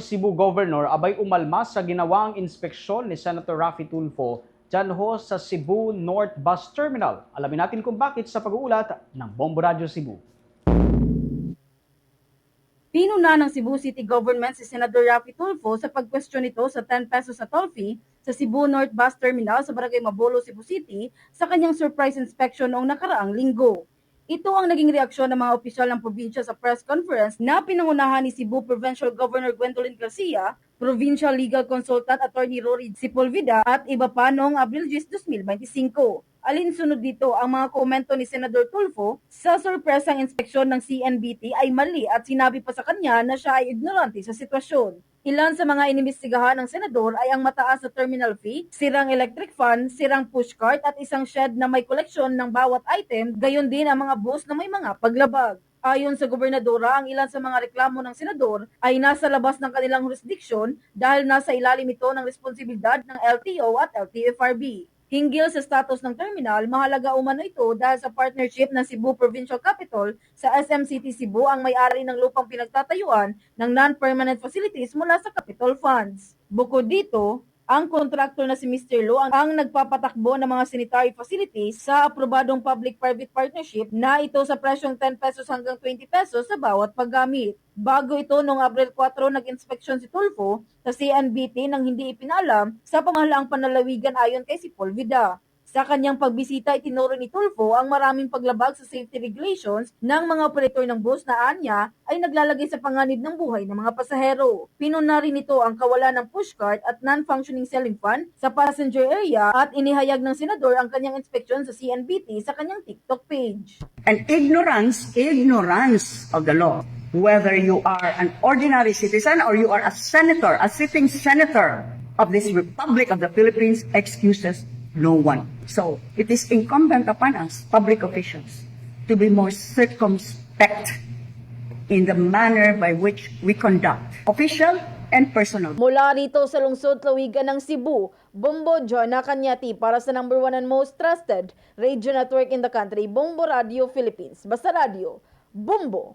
Cebu Governor abay umalmas sa ginawang inspeksyon ni Senator Raffy Tulfo dyan ho sa Cebu North Bus Terminal. Alamin natin kung bakit sa pag-uulat ng Bombo Radio Cebu. Pinuna ng Cebu City Government si Senador Raffy Tulfo sa pagkwestiyon nito sa 10 pesos sa toll fee sa Cebu North Bus Terminal sa Barangay Mabolo, Cebu City sa kanyang surprise inspection noong nakaraang linggo. Ito ang naging reaksyon ng mga opisyal ng probinsya sa press conference na pinangunahan ni Cebu Provincial Governor Gwendolyn Garcia, Provincial Legal Consultant Attorney Rory Sepulveda at iba pa noong Abril 10, 2025. Alinsunod dito ang mga komento ni Senador Tulfo sa sorpresang inspeksyon ng CNBT ay mali at sinabi pa sa kanya na siya ay ignorante sa sitwasyon. Ilan sa mga inimbestigahan ng senador ay ang mataas na terminal fee, sirang electric fan, sirang pushcart at isang shed na may koleksyon ng bawat item, gayon din ang mga bus na may mga paglabag. Ayon sa gobernadora, ang ilan sa mga reklamo ng senador ay nasa labas ng kanilang jurisdiction dahil nasa ilalim ito ng responsibilidad ng LTO at LTFRB. Hinggil sa status ng terminal, mahalaga umano ito dahil sa partnership ng Cebu Provincial Capital sa SM City Cebu ang may-ari ng lupang pinagtatayuan ng non-permanent facilities mula sa capital funds. Bukod dito, ang kontraktor na si Mr. Lo ang, ang nagpapatakbo ng mga sanitary facilities sa aprobadong public-private partnership na ito sa presyong 10 pesos hanggang 20 pesos sa bawat paggamit. Bago ito noong Abril 4 nag-inspeksyon si Tulfo sa CNBT nang hindi ipinalam sa pamahalaang panalawigan ayon kay si Paul Vida. Sa kanyang pagbisita, itinuro ni Tulfo ang maraming paglabag sa safety regulations ng mga operator ng bus na anya ay naglalagay sa panganib ng buhay ng mga pasahero. Pinuna rin ito ang kawalan ng pushcart at non-functioning ceiling fan sa passenger area at inihayag ng senador ang kanyang inspeksyon sa CNBT sa kanyang TikTok page. and ignorance, ignorance of the law. Whether you are an ordinary citizen or you are a senator, a sitting senator of this Republic of the Philippines, excuses no one. So it is incumbent upon us, public officials, to be more circumspect in the manner by which we conduct official and personal Mula rito sa lungsod Lawigan ng Cebu, Bombo Jonah Kanyati para sa number one and most trusted radio network in the country, Bombo Radio Philippines. Basta Radio, Bombo!